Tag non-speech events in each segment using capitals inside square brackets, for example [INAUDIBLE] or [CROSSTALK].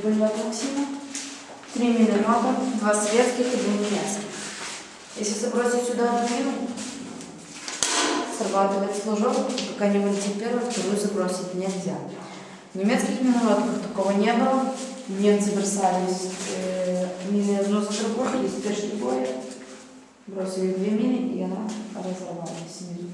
Пулемет Максима. Три миномета, два советских и два немецких. Если забросить сюда одну мину, срабатывает флажок, пока не вылетит первую, вторую забросить нельзя. В немецких минометах такого не было. Немцы бросали э, мины одну за из спешки боя. Бросили две мины, и она разорвалась снизу.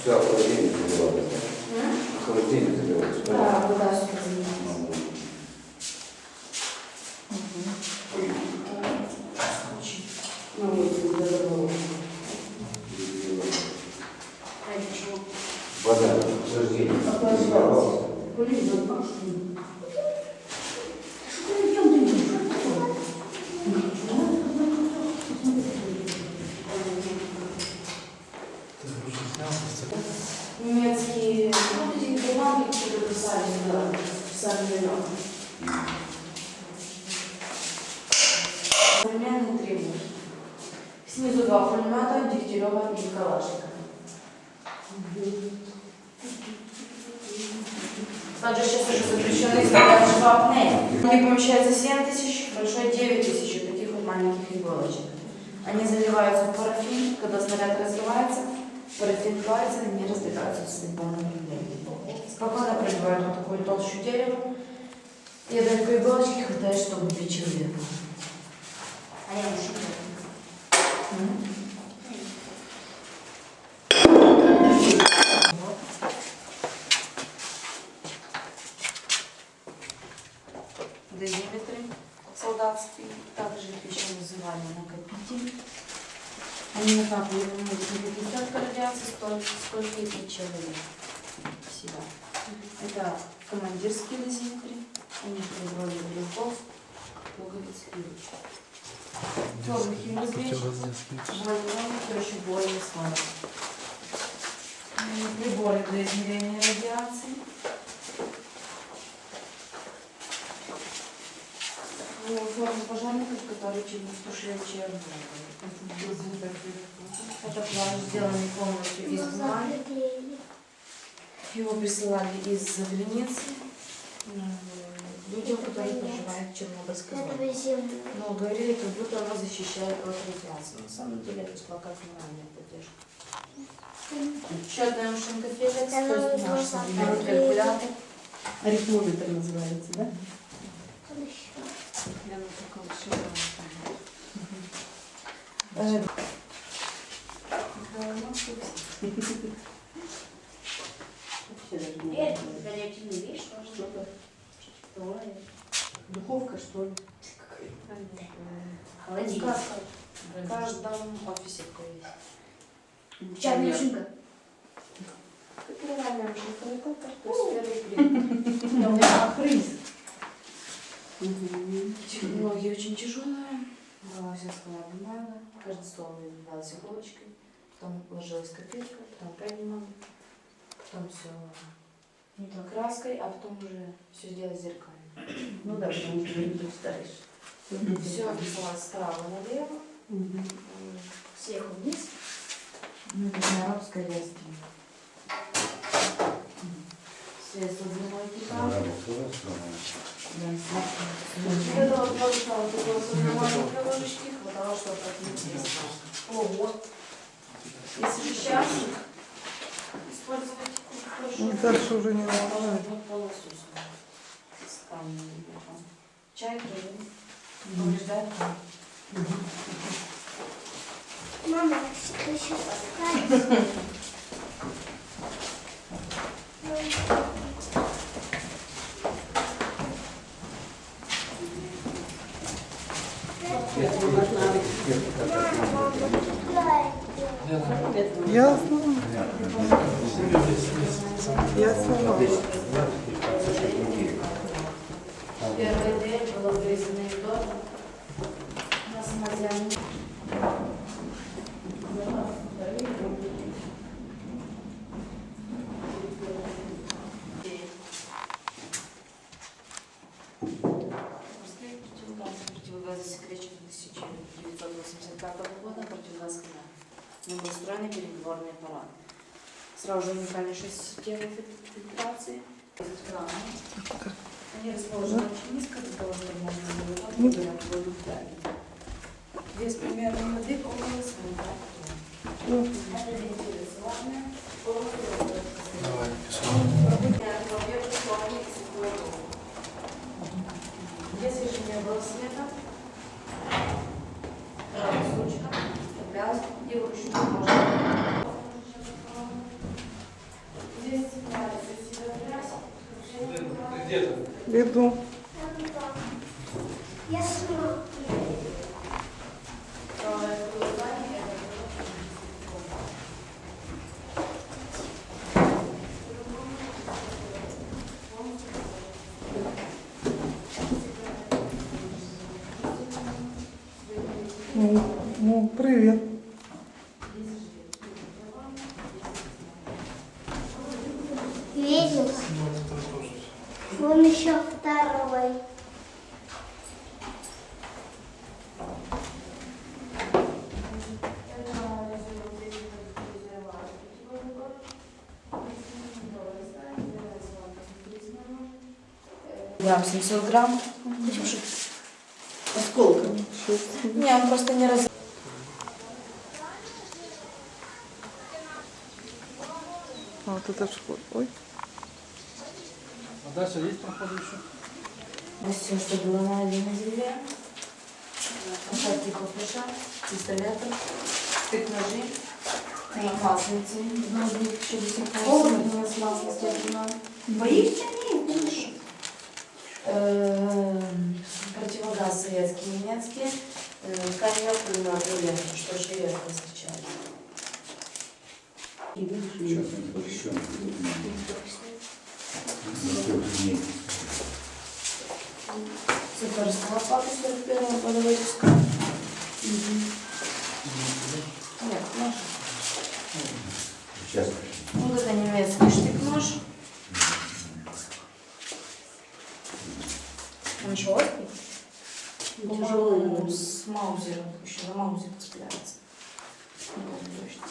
Все, холодильник забивали. Холодильник забивали. Да, сюда занимается. Вода, охлаждение. Немецкие, ну, эти бумаги, которые писали сюда, писали миллион. Современный трибун. Снизу два пулемета, Дегтярева и Калашникова. Также сейчас уже запрещены снаряд швабные. Они помещаются 7 тысяч, большой 9 тысяч, таких вот маленьких иголочек. Они заливаются в парафин, когда снаряд разрывается, парафин плавится, они разбегаются в слепом. Спокойно пробивают вот такую толщу дерева, и этой такой иголочки хватает, чтобы убить человека. А я уже Дозиметры пуговиц и ручек. Черный химразречник, больной, еще более слабый. Приборы для измерения радиации. Ну, форма пожарников, которые через тушили Это план, сделанный полностью из бумаги. Его присылали из Границы людям, которые проживают в Чернобыльской зоне. Но говорили, как будто оно защищает от радиации. На самом деле это шла как моральная поддержка. Еще одна машинка Феликс, современный калькулятор. Арифмометр называется, да? Я на таком широком. Э, [LAUGHS] Вообще даже не что что-то. Второе. Духовка, что ли? Холодильник. В каждом офисе есть. Чайная машинка. Как нормальная машинка, с первой принята. У меня. Мгм. Ноги очень тяжелые, голова вся бумага, каждый стол выбивалась иголочкой, потом ложилась копирка, потом опять потом все краской, а потом уже все сделать зеркально. [CLEARS THROAT] Ну да, потому что не представишь. Все писалось справа налево, Мгм. Сверху вниз. ну, это арабская лезвие. Средство длиной кита. Это вот просто вот такой вот нормальной ложечки хватало, чтобы отметить. Ого. Если сейчас использовать Ну, дальше уже не надо. Вот полностью сюда. С камнем. Чай тоже повреждает камень. Мама, что еще? Ясно. Я сама. Первый день было признано итог. Нас мазяне. засекречено 1985 года против нас Немногостранный переговорный аппарат. Сразу же уникальная система фильтрации. Они расположены очень низко для того, чтобы можно было выбирать воду в. Вес примерно воды около 40 Ну. Это вентиляционная. Давай, Если же не было света, ручка вставлялась и вручную можно. Здесь цепляется себя колебание Ну, ну, привет. Грамм 700 грамм. Осколками. Не, он просто не раз... А, вот это что? Ой. А дальше есть проходы еще? Все, что было на земле. Остатки кофеша, пистолетов, стык-ножи, масленицы, ножник, еще до сих пор. Боишься? Советский, немецкий, э, коньяк и например, что же редко встречается. Сейчас он еще. Суперского папы 41 года выпуска. Нет, нож. Сейчас. Вот это немецкий штык-нож. Он еще По-моему, с маузером, еще на маузер цепляется. Не помню точно.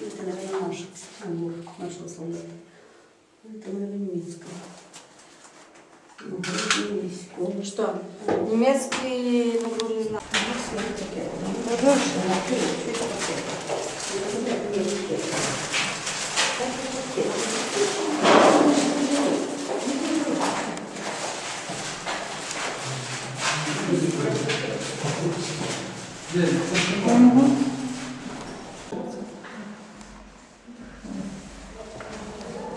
Это, наверное, наш. Вот, нашего солдата. Это, наверное, немецкая. Ну. Ну что, немецкий, ну, не знаю.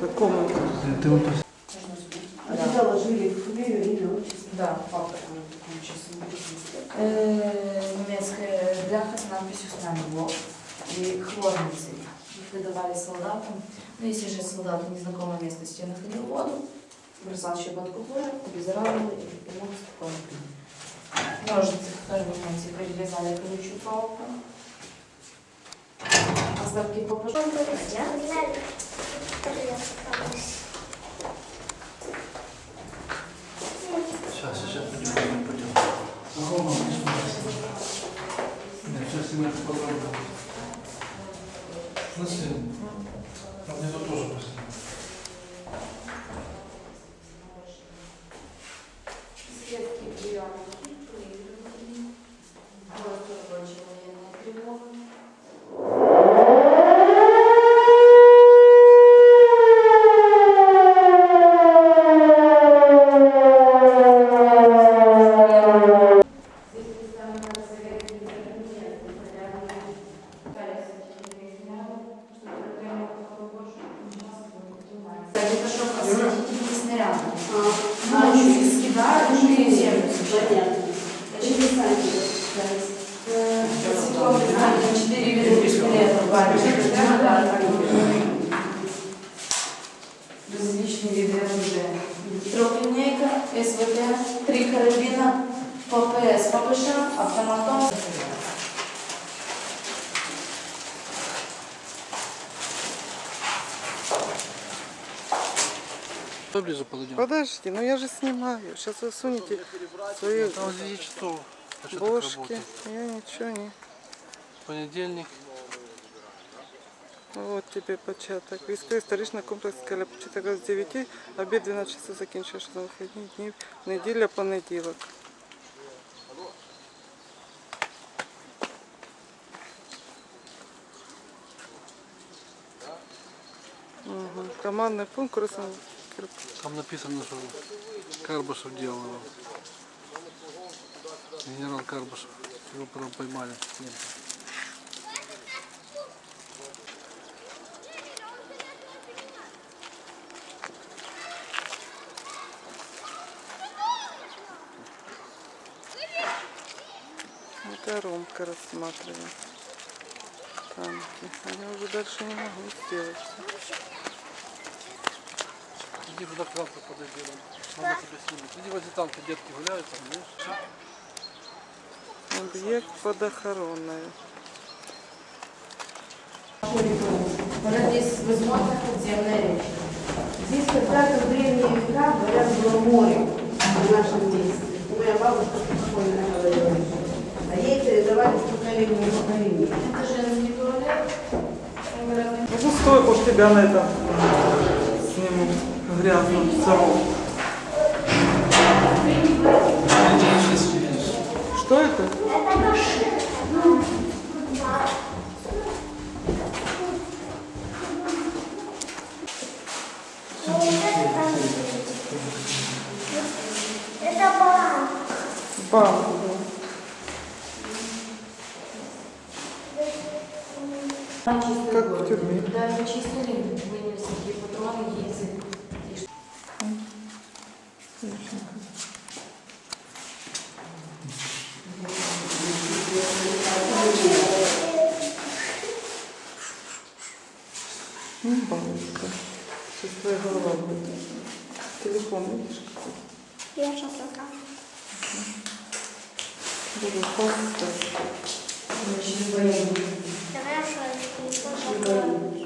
Какому? Ты вот А туда ложили фамилию, имя, отчество. Да, папа там такой сейчас Э, Немецкая бляха с надписью «С нами Бог» и хлорницей. Их выдавали солдатам. Ну, если же солдат в незнакомое место себе находил воду, бросал щепотку хлора, обеззараживал и помог спокойно. Ножницы, Которые в моменте перерезали колючую палку. Остатки попажа. Я глядя. Который я осталась. Сейчас, сейчас. Ага, Сейчас мы это попробуем. Ну, сын, а СВТ, три карабина, ППС, ППШ, автоматон. Поближе подойдем. Подожди, ну я же снимаю. Сейчас вы сунете свои Там часов. А бошки. Я ничего не... Понедельник, Вот тебе початок. Військово-історичний комплекс Скеля. Початок з 9, обід 12 часов закінчуєш за вихідні дні. Неділя, понеділок. Ага. Командный пункт Красный Там написано, что Карбашев делал его. Генерал Карбашев. Его потом поймали. Это Ромка рассматривает. Танки. А я уже дальше не могу сделать. Иди туда к танку подойди. Надо тебя снимать. Иди возле танка, детки гуляют там, видишь? Объект под охраной. Здесь возможно подземная речь. Здесь когда-то в древние века, говорят, было море в нашем месте. Моя бабушка спокойно говорила. Ей передавали с поколения в поколение. Это женский туалет. Он гораздо Ну, стой, уж тебя на этом сниму грязным сову. Что это? Это банк. Банк. Она чистила Как в город. тюрьме. Да, они чистили, выняли всякие патроны, гильзы. И ш- Ну, банка. Сейчас твоя голова будет. Телефон видишь? какой? Я сейчас покажу. Значит, военные. Давай я что покажу.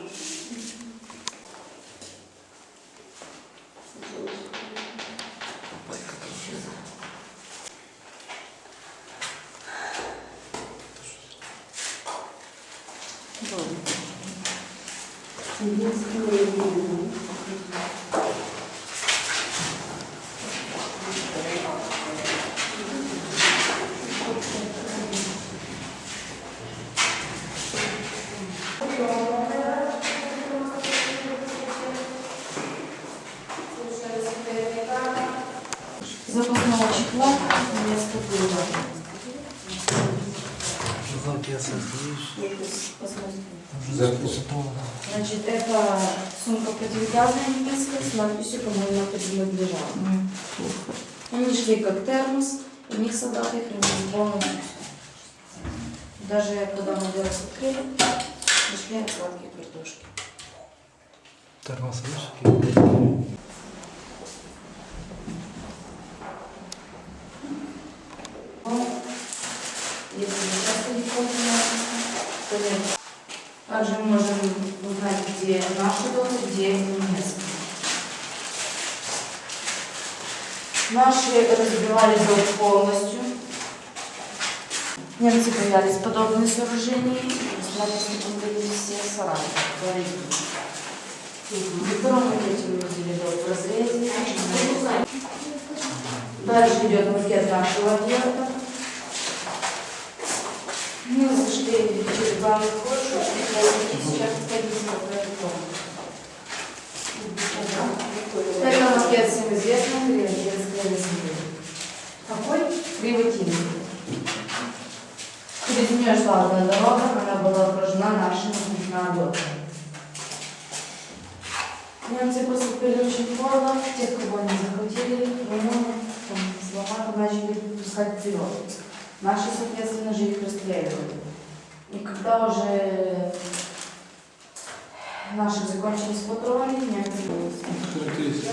Запасного чехла немецкого пива. Значит, это сумка противогазная немецкая с надписью «Кому она принадлежала». Они шли как термос, и в них солдаты хранили полностью всё. Даже когда мы дверь открыли, нашли остатки картошки. Термос, видишь? Если не часто не помню, то нет. Также мы можем узнать, где наши дозы, где немецкие. Наши разбивали дом полностью. Немцы боялись подобных сооружений, не подводить все сараи. говорили. Во втором макете мы видели в разрезе. Дальше идет макет нашего объекта. Мы вход, чтобы сейчас дом. Это макет всем известный, Кривотинская земля. Какой? Кривотинский. Через нее шла одна дорога, она была окружена нашими наоборотами. Немцы поступили очень поздно, тех, кого они захватили, румыны, словаков начали пускать вперед. Наши, соответственно, же их расстреливали. И когда уже наши закончились патроны, немцы Характеристики.